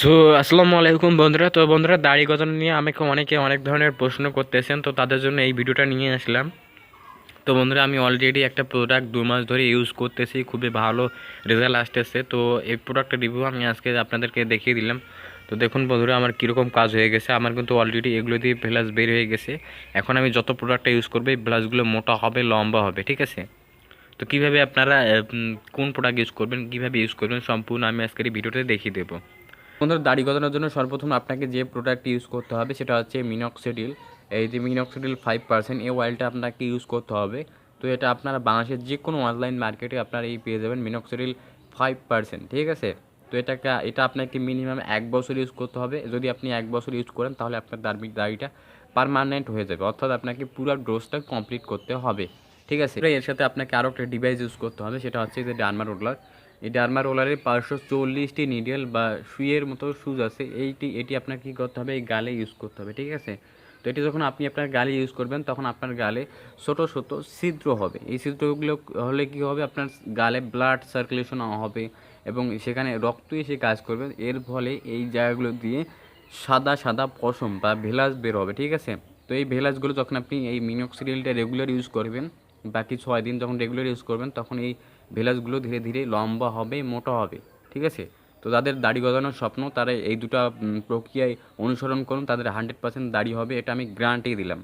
So আসসালামু আলাইকুম বন্ধুরা। তো বন্ধুরা, দাড়ি গজানো নিয়ে আমাকে অনেকে অনেক ধরনের প্রশ্ন করতেছেন, তো তাদের জন্য এই ভিডিওটা নিয়ে আসলাম। তো বন্ধুরা, আমি অলরেডি একটা প্রোডাক্ট দু মাস ধরে ইউজ করতেছি, খুবই ভালো রেজাল্ট আসতেছে। তো এই প্রোডাক্টের রিভিউ আমি আজকে আপনাদেরকে দেখিয়ে দিলাম। তো দেখুন বন্ধুরা, আমার কীরকম কাজ হয়ে গেছে। আমার কিন্তু অলরেডি এগুলো দিয়ে ব্লাস বের হয়ে গেছে। এখন আমি যত প্রোডাক্টটা ইউজ করব, এই ব্লাসগুলো মোটা হবে, লম্বা হবে, ঠিক আছে? তো কীভাবে আপনারা কোন প্রোডাক্ট ইউজ করবেন, কীভাবে ইউজ করবেন, সম্পূর্ণ আমি আজকের এই ভিডিওতে দেখিয়ে দেবো। বন্ধুরা, দাড়ি গজানোর জন্য সর্বপ্রথম আপনাকে যে প্রোডাক্ট ইউজ করতে হবে সেটা হচ্ছে মিনক্সিডিল এই যে মিনক্সিডিল ফাইভ পার্সেন্ট এই অয়েলটা আপনাকে ইউজ করতে হবে। তো এটা আপনারা বাংলাদেশের যে কোনো অনলাইন মার্কেটে আপনারা এই পেয়ে যাবেন মিনক্সিডিল ফাইভ পার্সেন্ট ঠিক আছে? তো এটাকে, এটা আপনাকে মিনিমাম এক বছর ইউজ করতে হবে। যদি আপনি এক বছর ইউজ করেন, তাহলে আপনার দাড়ি দাড়িটা পারমানেন্ট হয়ে যাবে। অর্থাৎ আপনাকে পুরো ডোজটা কমপ্লিট করতে হবে, ঠিক আছে? এর সাথে আপনাকে আরও একটা ডিভাইস ইউজ করতে হবে, সেটা হচ্ছে যে ডার্মা রোলার এই ডার্মা রোলারের পাঁচশো চল্লিশটি নিডেল বা সুইয়ের মতো সুজ আছে, এইটি, এটি আপনার কী করতে হবে? এই গালে ইউজ করতে হবে, ঠিক আছে? তো এটি যখন আপনি আপনার গালে ইউজ করবেন, তখন আপনার গালে ছোটো ছোটো ছিদ্র হবে। এই ছিদ্রগুলো হলে কী হবে? আপনার গালে ব্লাড সার্কুলেশন হবে এবং সেখানে রক্ত এসে কাজ করবে। এর ফলে এই জায়গাগুলো দিয়ে সাদা সাদা পশম বা ভেলাস বের হবে, ঠিক আছে? তো এই ভেলাসগুলো যখন আপনি এই মিনক্সিডিলটা রেগুলার ইউজ করবেন, বাকি ছয় দিন যখন রেগুলার ইউজ করবেন, তখন এই ভেলাসগুলো ধীরে ধীরে লম্বা হবে, মোটা হবে, ঠিক আছে? তো যাদের দাড়ি গজানোর স্বপ্ন, তারা এই দুটা প্রক্রিয়ায় অনুসরণ করুন, তাদের হান্ড্রেড পার্সেন্ট দাড়ি হবে, এটা আমি গ্যারান্টি দিলাম।